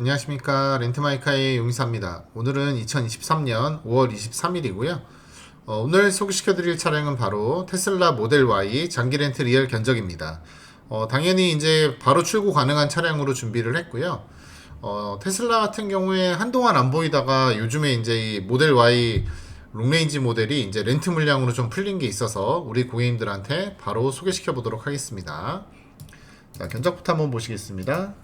안녕하십니까 렌트마이카의 용의사입니다. 오늘은 2023년 5월 23일이고요. 어, 오늘 소개시켜 드릴 차량은 바로 테슬라 모델 Y 장기 렌트 리얼 견적입니다. 어, 당연히 이제 바로 출고 가능한 차량으로 준비를 했고요. 어, 테슬라 같은 경우에 한동안 안 보이다가 요즘에 이제 이 모델 Y 롱레인지 모델이 이제 렌트 물량으로 좀 풀린 게 있어서 우리 고객님들한테 바로 소개시켜 보도록 하겠습니다. 자, 견적부터 한번 보시겠습니다.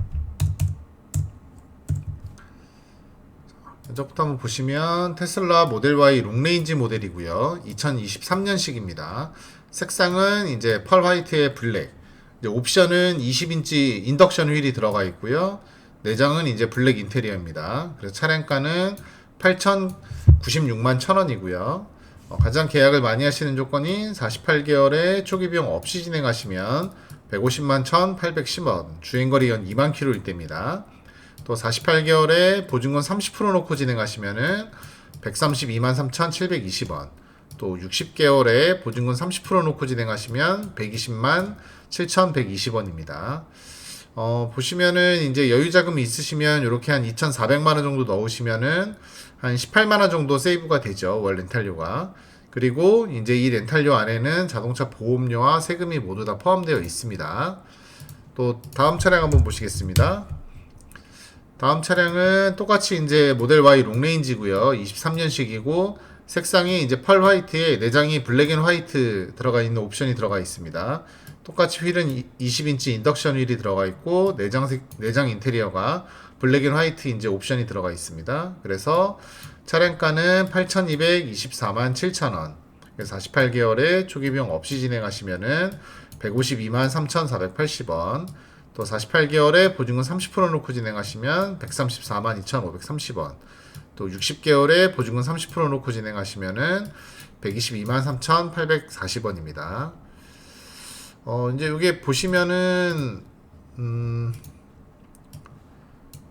면적부터 한번 보시면 테슬라 모델 Y 롱레인지 모델이고요. 2023년식입니다. 색상은 이제 펄 화이트의 블랙. 옵션은 20인치 인덕션 휠이 들어가 있고요. 내장은 이제 블랙 인테리어입니다. 그래서 차량가는 8,096만 1,000원이고요. 어, 가장 계약을 많이 하시는 조건이 48개월의 초기 비용 없이 진행하시면 150만 1,810원, 주행거리 연 2만 킬로일 때입니다. 또 48개월에 보증금 30% 놓고 진행하시면은 132만 3,720원. 또 60개월에 보증금 30% 놓고 진행하시면 120만 7,120원입니다. 어, 보시면은 이제 여유 자금이 있으시면 이렇게 한 2,400만 원 정도 넣으시면은 한 18만 원 정도 세이브가 되죠. 월 렌탈료가. 그리고 이제 이 렌탈료 안에는 자동차 보험료와 세금이 모두 다 포함되어 있습니다. 또 다음 차량 한번 보시겠습니다. 다음 차량은 똑같이 이제 모델 Y 롱레인지고요. 23년식이고 색상이 이제 펄 화이트에 내장이 블랙 앤 화이트 들어가 있는 옵션이 들어가 있습니다. 똑같이 휠은 20인치 인덕션 휠이 들어가 있고 내장 색, 내장 인테리어가 블랙 앤 화이트 이제 옵션이 들어가 있습니다. 그래서 차량가는 8,224만 7천원. 그래서 48개월에 초기 비용 없이 진행하시면은 152만 3,480원. 또 48개월에 보증금 30% 놓고 진행하시면 134만 2,530원. 또 60개월에 보증금 30% 놓고 진행하시면은 122만 3,840원입니다. 어, 이제 이게 보시면은 음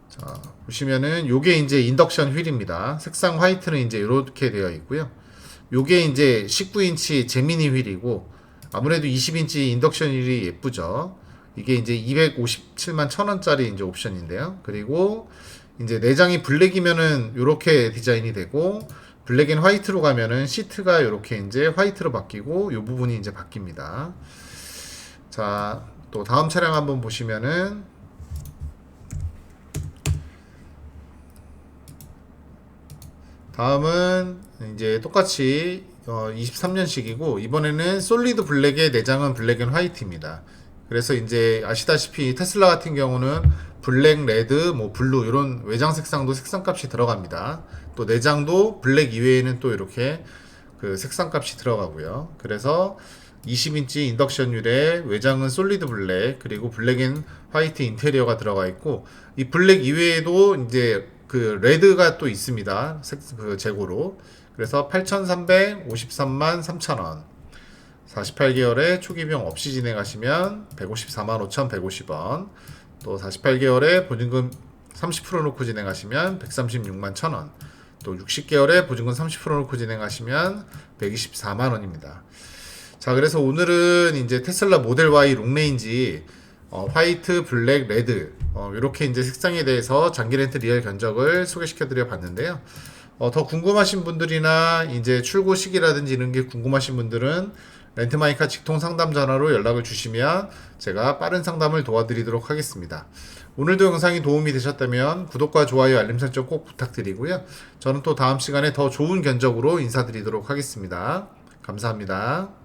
자, 보시면은 요게 이제 인덕션 휠입니다. 색상 화이트는 이제 이렇게 되어 있고요. 요게 이제 19인치 제미니 휠이고 아무래도 20인치 인덕션 휠이 예쁘죠. 이게 이제 257만 1000원짜리 이제 옵션인데요. 그리고 이제 내장이 블랙이면은 요렇게 디자인이 되고 블랙 앤 화이트로 가면은 시트가 요렇게 이제 화이트로 바뀌고 요 부분이 이제 바뀝니다. 자, 또 다음 차량 한번 보시면은 다음은 이제 똑같이 어 23년식이고 이번에는 솔리드 블랙의 내장은 블랙 앤 화이트입니다. 그래서 이제 아시다시피 테슬라 같은 경우는 블랙, 레드, 뭐 블루 이런 외장 색상도 색상값이 들어갑니다. 또 내장도 블랙 이외에는 또 이렇게 그 색상값이 들어가고요. 그래서 20인치 인덕션율의 외장은 솔리드 블랙 그리고 블랙 앤 화이트 인테리어가 들어가 있고 이 블랙 이외에도 이제 그 레드가 또 있습니다. 색, 그 재고로. 그래서 8,353만 3천원. 48개월에 초기 비용 없이 진행하시면 154만 5,150원. 또 48개월에 보증금 30% 놓고 진행하시면 136만 1,000원. 또 60개월에 보증금 30% 놓고 진행하시면 124만 원입니다. 자, 그래서 오늘은 이제 테슬라 모델 Y 롱레인지 어, 화이트, 블랙, 레드 어, 이렇게 이제 색상에 대해서 장기 렌트 리얼 견적을 소개시켜 드려 봤는데요. 어, 더 궁금하신 분들이나 이제 출고 시기라든지 이런 게 궁금하신 분들은 렌트마이카 직통 상담 전화로 연락을 주시면 제가 빠른 상담을 도와드리도록 하겠습니다. 오늘도 영상이 도움이 되셨다면 구독과 좋아요, 알림 설정 꼭 부탁드리고요. 저는 또 다음 시간에 더 좋은 견적으로 인사드리도록 하겠습니다. 감사합니다.